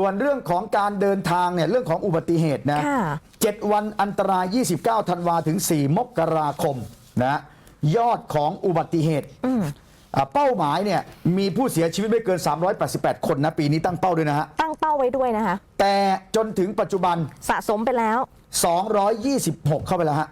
ส่วนเรื่องของการเดินทางเนี่ยเรื่องของอุบัติเหตุนะค่ะเจ็ดวันอันตราย 29 ธันวาถึง 4 มกราคมนะยอดของอุบัติเหตุอ่าเป้าหมายเนี่ยมีผู้เสียชีวิตไม่เกิน 388 คนนะปีนี้ตั้งเป้าด้วยนะฮะ ตั้งเป้าไว้ด้วยนะคะ แต่จนถึงปัจจุบันสะสมไปแล้ว 226 เข้าไปแล้วฮะ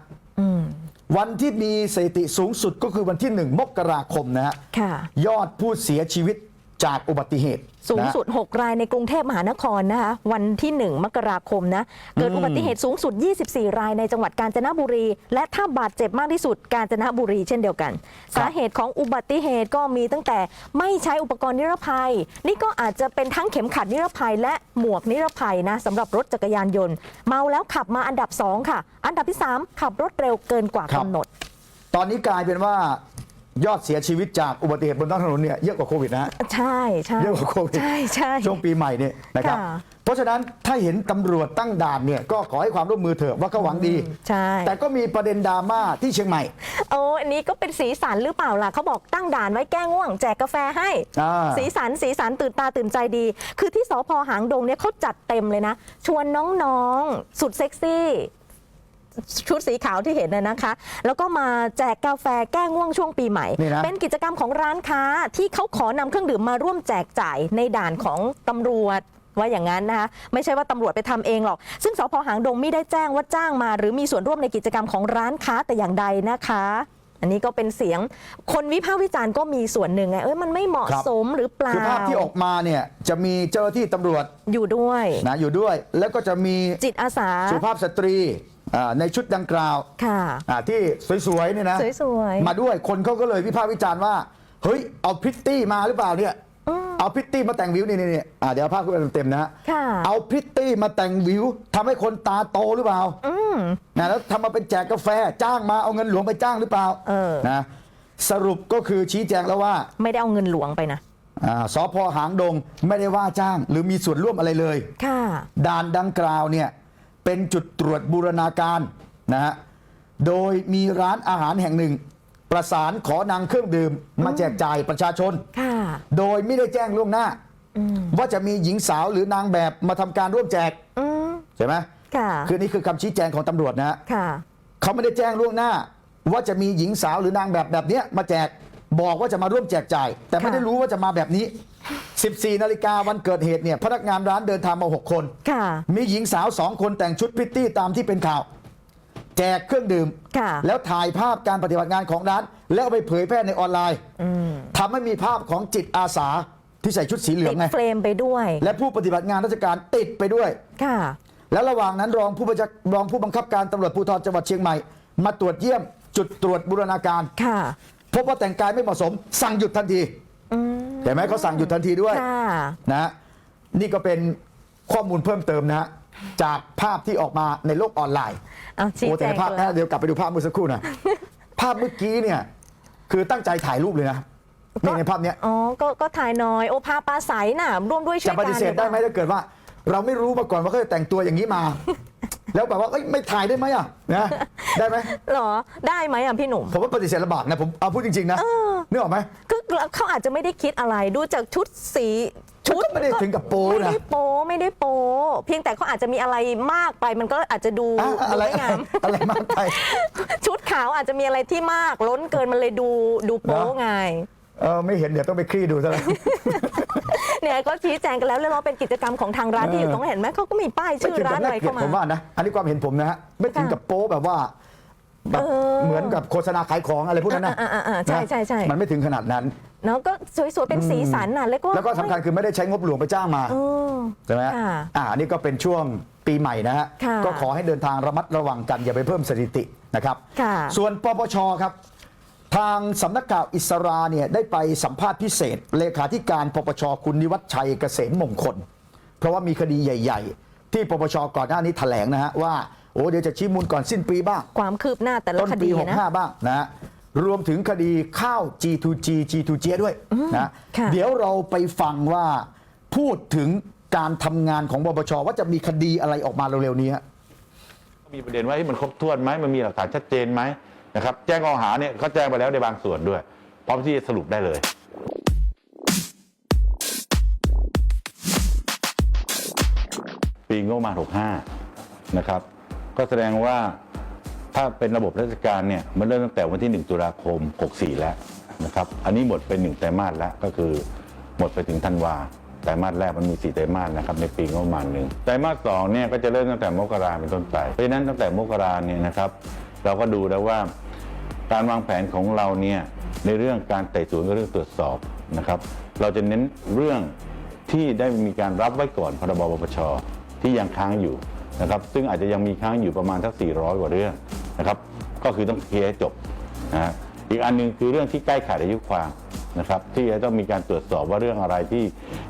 วันที่มีสถิติสูงสุดก็คือวันที่ 1 มกราคมนะฮะค่ะยอดผู้เสียชีวิต จากอุบัติเหตุสูงนะฮะสุด 6 รายในกรุงเทพมหานครนะคะวันที่ 1 มกราคมนะ เกิดอุบัติเหตุสูงสุด 24 รายในจังหวัดกาญจนบุรี และถ้าบาดเจ็บมากที่สุดกาญจนบุรีเช่นเดียวกัน สาเหตุของอุบัติเหตุก็มีตั้งแต่ไม่ใช้อุปกรณ์นิรภัย นี่ก็อาจจะเป็นทั้งเข็มขัดนิรภัย และหมวกนิรภัยนะสำหรับรถจักรยานยนต์ เมาแล้วขับมาอันดับ2ค่ะ อันดับที่3ขับรถเร็วเกินกว่าครับ กำหนด ตอนนี้กลายเป็นว่า ยอดเสียชีวิตจากอุบัติเหตุบนท้องถนนเนี่ยเยอะกว่าโควิดนะฮะใช่ใช่เยอะกว่าโควิดใช่ใช่ ช่วงปีใหม่เนี่ยนะครับค่ะ เพราะฉะนั้นถ้าเห็นตำรวจตั้งด่านเนี่ยก็ขอให้ความร่วมมือเถอะว่าเขาหวังดี ใช่ แต่ก็มีประเด็นดราม่าที่เชียงใหม่ โอ้อันนี้ก็เป็นสีสันหรือเปล่าล่ะเขาบอกตั้งด่านไว้แก้ง่วงแจกกาแฟให้ อ่า สีสันสีสันตื่นตาตื่นใจดี คือที่สพหางดงเนี่ยเขาจัดเต็มเลยนะ ชวนน้องๆ สุดเซ็กซี่ ชุดสีขาวที่เห็นน่ะนะคะ แล้วก็มาแจกกาแฟแก้ง่วงช่วงปีใหม่ นี่นะ เป็นกิจกรรมของร้านค้าที่เขาขอนำเครื่องดื่มมาร่วมแจกจ่ายในด่านของตำรวจว่าอย่างนั้นนะคะไม่ใช่ว่าตำรวจไปทำเองหรอก ซึ่งสพหางดงไม่ได้แจ้งว่าจ้างมา หรือมีส่วนร่วมในกิจกรรมของร้านค้าแต่อย่างใดนะคะ อันนี้ก็เป็นเสียงคนวิพากษ์วิจารณ์ก็มีส่วนหนึ่งไงเอ้ยมันไม่เหมาะครับ สมหรือเปล่าคือภาพที่ออกมาเนี่ยจะมีเจ้าหน้าที่ตำรวจอยู่ด้วย นะอยู่ด้วย แล้วก็จะมีจิตอาสา สุภาพสตรี อ่าในชุดดังกล่าวค่ะ อ่าที่สวยๆเนี่ยนะสวยๆ มาด้วยคนเขาก็เลยวิพากษ์วิจารณ์ว่า เฮ้ยเอาพริตตี้มาหรือเปล่าเนี่ยเอาพริตตี้มาแต่งวิวนี่นี่นี่อ่าเดี๋ยวเอาภาพขึ้นไปเต็มๆนะฮะค่ะ เอาพริตตี้มาแต่งวิวทำให้คนตาโตหรือเปล่า อืม นะแล้วทำมาเป็นแจกกาแฟจ้างมาเอาเงินหลวงไปจ้างหรือเปล่าเออ นะสรุปก็คือชี้แจงแล้วว่าไม่ได้เอาเงินหลวงไปนะ อ่าสพหางดงไม่ได้ว่าจ้าง หรือมีส่วนร่วมอะไรเลย ค่ะ ด่านดังกล่าวเนี่ย เป็นจุดตรวจบูรณาการนะฮะโดยมีร้านอาหารแห่งหนึ่ง ประสานขอนางเครื่องดื่ม มาแจกจ่ายประชาชน ค่ะ โดยไม่ได้แจ้งล่วงหน้าว่าจะมีหญิงสาวหรือนางแบบมาทำการร่วมแจกอืมใช่ไหมค่ะ คือนี่คือคำชี้แจงของตำรวจนะฮะ ค่ะ เขาไม่ได้แจ้งล่วงหน้า ว่าจะมีหญิงสาวหรือนางแบบแบบเนี้ยมาแจกบอกว่าจะมาร่วมแจกจ่าย แต่ไม่ได้รู้ว่าจะมาแบบนี้ 14 นาฬิกาวันเกิดเหตุเนี่ยพนักงานร้านเดินทางมา 6 คน ค่ะ มีหญิงสาวสองคนแต่งชุดพริตตี้ตามที่เป็นข่าว แจกเครื่องดื่ม ค่ะ แล้วถ่ายภาพการปฏิบัติงานของร้าน แล้วเอาไปเผยแพร่ในออนไลน์ทำให้มีภาพของจิตอาสาที่ใส่ชุดสีเหลือติงดไงเฟรมไปด้วย และผู้ปฏิบัติงานราชการติดไปด้วย ค่ะ แล้วระหว่างนั้นรองผู้บัญชารองผู้บังคับการตำรวจภูธรจังหวัดเชียงใหม่ มาตรวจเยี่ยมจุดตรวจบูรณาการ ค่ะ พบว่าแต่งกายไม่เหมาะสมสั่งหยุดทันที อืมเห็นไหมเขาสั่งหยุดทันทีด้วยค่ะนะฮะนี่ก็เป็นข้อมูลเพิ่มเติมนะฮะจากภาพที่ออกมาในโลกออนไลน์ เอาชี้โอ้แจแต่ในงภาพแล้นะวเดี๋ยวกลับไปดูภาพเมื่อสักครู่นะภาพเมื่อกี้เนี่ย คือตั้งใจถ่ายรูปเลยนะนี่ในภาพเนี้ยอ๋อ ก็ก็ถ่ายน้อย โอภาปลาใสน่ะร่วมด้วยช่วจะยปกันฏิเสธได้ไหมถ้าเกิดว่า เราไม่รู้มาก่อนว่าเขาจะแต่งตัวอย่างนี้มา แล้วแบบว่าเอ้ยไม่ถ่ายได้ไหมอะนะได้ไหมเหรอได้ไหมอะพี่หนุ่ม ผมว่าปฏิเสธลำบากนะผมเอาพูดจริงๆนะนึกออกไหมคือเขาอาจจะไม่ได้คิดอะไรดูจากชุดสีชุดก็ไม่ได้ถึงกับโป๊นะไม่ได้โป๊ไม่ได้โป๊เพียงแต่เขาอาจจะมีอะไรมากไป มันก็อาจจะดูอะอะไรดูไม่งามอะไรมากไป ชุดขาวอาจจะมีอะไรที่มากล้นเกินมันเลยดูดูโป๊เนอะไงเออไม่เห็นเดี๋ยวต้องไปคลี่ดูซะแล้ว เนี่ยก็ชี้แจงกันแล้วเรียกว่าเป็นกิจกรรมของทางร้านที่อยู่ตรงนั้นเห็นไหมเขาก็มีป้ายชื่อร้านอะไรเข้ามาผมว่านะอันนี้ความเห็นผมนะฮะไม่ถึงกับโป๊แบบว่าแบบเออเหมือนกับโฆษณาขายของอะไรพวกนั้นนะอ่าอ่าอ่าใช่นะใช่ใช่มันไม่ถึงขนาดนั้นเนาะก็สวยๆเป็นสีสันน่ะแล้วก็แล้วก็สำคัญคือไม่ได้ใช้งบหลวงไปจ้างมาเออใช่ไหมค่ะอ่าอันนี้ก็เป็นช่วงปีใหม่นะฮะค่ะก็ขอให้เดินทางระมัดระวังกันอย่าไปเพิ่มสถิตินะครับค่ะส่วนปปชครับ ทางสำนักข่าวอิสราเนี่ยได้ไปสัมภาษณ์พิเศษ เลขาธิการปปชคุณนิวัฒชัยเกษมมงคล เพราะว่ามีคดีใหญ่ ๆ ที่ปปชก่อนหน้านี้แถลงนะฮะว่าโอ้เดี๋ยวจะชี้มูลก่อนสิ้นปีบ้างความคืบหน้าแต่ละต้นคปีดีนะ65บ้างนะฮะรวมถึงคดีข้าว G2G G2G ด้วยนะค่ะเดี๋ยวเราไปฟังว่าพูดถึงการทำงานของปปชว่าจะมีคดีอะไรออกมาเร็วๆนี้ฮะมีประเด็นว่าเฮ้ยมันครบถ้วนไหมมันมีหลักฐานชัดเจนไหม นะครับแจ้งข้อหาเนี่ยเขาแจ้งไปแล้วในบางส่วนด้วย พร้อมที่จะสรุปได้เลยปีงบประมาณ65 นะครับ ก็แสดงว่าถ้าเป็นระบบราชการเนี่ยมันเริ่มตั้งแต่วันที่ 1 ตุลาคม 64 แล้วนะครับ อันนี้หมดไป1ไตรมาสแล้วก็คือหมดไปถึงธันวาไตรมาสแรกมันมี 4 ไตรมาสนะครับในปีงบประมาณหนึ่งไตรมาสสองเนี่ยก็จะเริ่มตั้งแต่มกราเป็นต้นไปเพราะฉะนั้นตั้งแต่มกราเนี่ยนะครับ เราก็ดูแล้วว่า การวางแผนของเราเนี่ยในเรื่องการไต่สวนกับเรื่องตรวจสอบนะครับเราจะเน้นเรื่องที่ได้มีการรับไว้ก่อนพรบปปชที่ยังค้างอยู่นะครับซึ่งอาจจะยังมีค้างอยู่ประมาณสัก 400 กว่าเรื่องนะครับก็คือต้องเคลียร์ให้จบนะฮะอีกอันหนึงคือเรื่องที่ใกล้ขาดอายุความนะครับที่จะต้องมีการตรวจสอบว่าเรื่องอะไรที่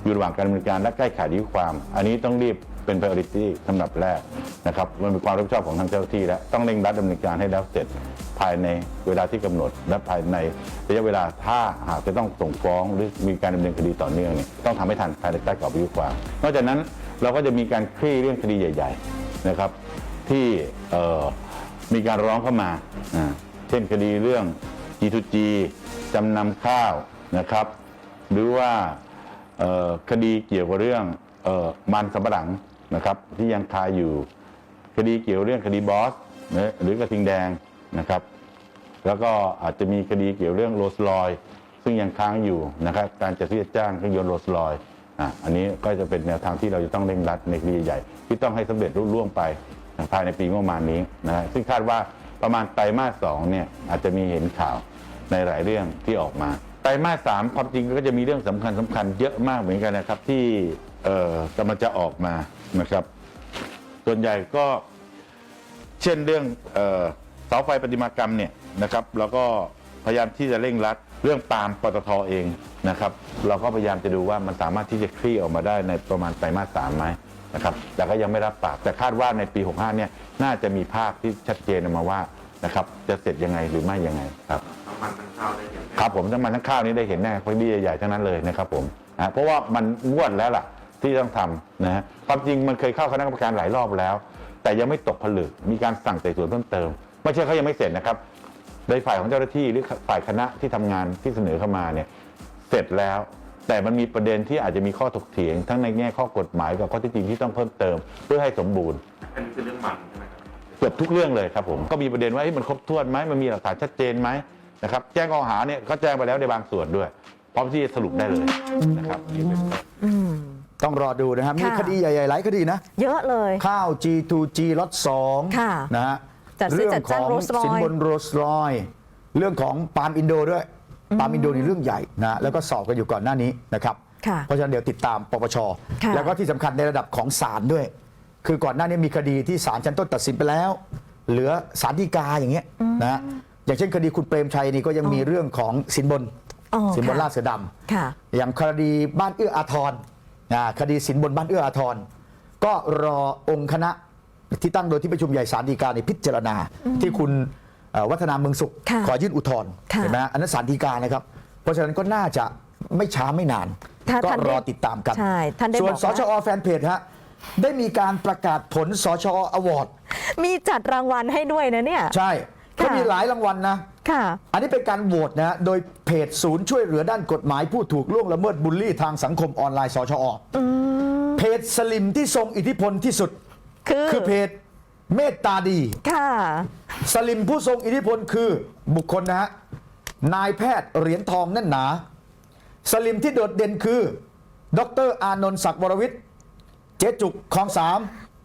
อยู่ระหว่างการดำเนินการและใกล้ขาดอายุความ อันนี้ต้องรีบเป็น priority ลำดับแรกนะครับมันเป็นความรับผิดชอบของทางเจ้าหน้าที่และต้องเร่งรัดดำเนินการให้แล้วเสร็จ ภายในเวลาที่กำหนด และภายในระยะเวลาถ้าหากจะต้องส่งฟ้องหรือมีการดำเนินคดีต่อเนื่องเนี่ยต้องทำให้ทันภายในใต้กรอบอายุความ นอกจากนั้นเราก็จะมีการคลี่เรื่องคดีใหญ่ ๆนะครับ ที่มีการร้องเข้ามาเช่นคดีเรื่อง G2G จำนำข้าวนะครับ หรือว่าคดีเกี่ยวกับเรื่องออมันสำปะหลังนะครับ ที่ยังคาอยู่ คดีเกี่ยวเรื่องคดีบอสหรือกระทิงแดง นะครับ แล้วก็อาจจะมีคดีเกี่ยวเรื่องโรสลอยซึ่งยังค้างอยู่นะครับ การจัดซื้อจัดจ้างเครื่องยนต์โรสลอยอะอันนี้ก็จะเป็นแนวทางที่เราจะต้องเร่งรัดในคดีใหญ่ที่ต้องให้สำเร็จรุ่ล่วงไปภายในปีงบประมาณนี้นะฮะซึ่งคาดว่าประมาณไตรมาสสองเนี่ยอาจจะมีเห็นข่าวในหลายเรื่องที่ออกมาไตรมาสสามความจริงก็จะมีเรื่องสำคัญสำคัญเยอะมากเหมือนกันนะครับที่กำลังจะออกมานะครับ ส่วนใหญ่ก็เช่นเรื่อง เออเสาไฟประติมากรรมเนี่ยนะครับเราก็พยายามที่จะเร่งรัดเรื่องปาล์มปตทเองนะครับ เราก็พยายามจะดูว่ามันสามารถที่จะคลี่ออกมาได้ในประมาณไตรมาสสามไหมนะครับแต่ก็ยังไม่รับปากแต่คาดว่าในปี 65เนี่ยน่าจะมีภาพที่ชัดเจนออกมาว่านะครับจะเสร็จยังไงหรือไม่ยังไงครับน้ำมันทั้งข้าวได้เห็นไหมครับผมน้ำมันทั้งข้าวนี้ได้เห็นแน่คดีใหญ่ๆทั้งนั้นเลยนะครับผมนะเพราะว่ามันงวดแล้วล่ะที่ต้องทำนะฮะความจริงมันเคยเข้าคณะกรรมการหลายรอบแล้ว แต่ยังไม่ตกผลึกมีการสั่งไต่สวนเพิ่มเติม ไม่ใช่เขายังไม่เสร็จนะครับในฝ่ายของเจ้าหน้าที่หรือฝ่ายคณะที่ทำงานที่เสนอเข้ามาเนี่ยเสร็จแล้ว แต่มันมีประเด็นที่อาจจะมีข้อถกเถียง ทั้งในแง่ข้อกฎหมายกับข้อเที่จริงที่ต้องเพิ่มเติม เพื่อให้สมบูรณ์อันนี้คือเรื่องมันใช่ไหมครับเกือบทุกเรื่องเลยครับผมก็มีประเด็นว่าเอ๊ะมันครบถ้วนไหมมันมีหลักฐานชัดเจนไหมนะครับแจ้งข้อหาเนี่ยก็แจ้งไปแล้วในบางส่วนด้วย พร้อมที่จะสรุปได้เลยนะครับนี่เป็นอืมต้องรอดูนะครับมีค่ะคดีใหญ่ๆหลายคดีนะ เยอะเลยข้าว G2G ล็อตสองค่ะนะฮะ จัดซื้อเรื่จัดขจ้างอง Rolls-Royce สินบนโรสรอย เรื่องของปาล์มอินโดด้วย ปาล์มอินโดนี่เรื่องใหญ่นะแล้วก็สอบกันอยู่ก่อนหน้านี้นะครับ ค่ะเพราะฉะนั้นเดี๋ยวติดตามปปช ค่ะ แล้วก็ที่สำคัญในระดับของศาลด้วย คือก่อนหน้านี้มีคดีที่ศาลชั้นต้นตัดสินไปแล้ว เหลือศาลฎีกาอย่างเงี้ยนะฮะอย่างเช่นคดีคุณเปรมชัยนี่ก็ยังมีเรื่องของสินบน อ๋อสินบนค่ะลาดเสือดำ ค่ะ อย่างคดีบ้านเอื้ออาทรนะคดีสินบนบ้านเอื้ออาทร ก็รอองค์คณะ ที่ตั้งโดยที่ประชุมใหญ่ศาลฎีกาในพิจารณา ที่คุณเอ่อวัฒนาเมืองสุข ค่ะขอยื่นอุทธรณ์ค่ะเห็นไหมฮะอันนั้นศาลฎีกานะครับ เพราะฉะนั้นก็น่าจะไม่ช้าไม่นาน ถ้าก็ท่านได้รอติดตามกัน ใช่ท่านได้ส่วนบอกสว่า ชอแฟนเพจฮะได้มีการประกาศผลสชออวอร์ดมีจัดรางวัลให้ด้วยนะเนี่ย ใช่ก็ค่ะมีหลายรางวัลนะ ค่ะ อันนี้เป็นการโหวตนะฮะโดยเพจศูนย์ช่วยเหลือด้านกฎหมายผู้ถูกล่วงละเมิดบูลลี่ทางสังคมออนไลน์สชอเพจสลิมที่ทรงอิทธิพลที่สุด คือ คือเพจเมตตาดี ค่ะ สลิมผู้ทรงอิทธิพลคือบุคคลนะฮะนายแพทย์เหรียญทองแน่นหนา สลิมที่โดดเด่นคือดรอานนท์ศักดิ์วรวิทย์เจ๊จุกคลองสาม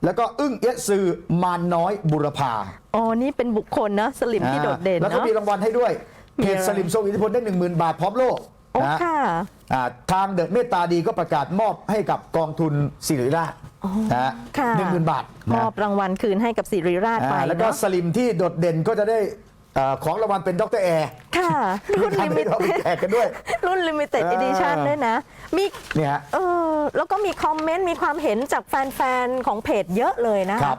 แล้วก็อึ้งเอะซือมานน้อยบุรพาอ๋อ นี่เป็นบุคคลนะสลิมที่โดดเด่นแล้วก็เนาะ มีรางวัลให้ด้วยมีเพจอะไร สลิมทรงอิทธิพลได้ 1 0,000 บาทพร้อมโล่ โอ้นะฮะค่ะ อ่าทางเดอะเมตตาดีก็ประกาศมอบให้กับกองทุนศิริราชนะฮะค่ะ หนึ่งหมื่นบาทมนะ อบรางวัลคืนให้กับสิริราชไปอ่าแล้วก็เนาะสลิมที่โดดเด่นก็จะได้เอ่อของรางวัลเป็นดรแอร์ค่ะ รุ่นทำลิให้มิเราไปเต็ดแจกกันด้วย รุ่นลิมิเต็ดเอออีดิชันด้วยนะ มีเนี่ยฮะเออแล้วก็มีคอมเมนต์ มีความเห็นจากแฟน ๆ ของเพจเยอะเลยนะ ครับ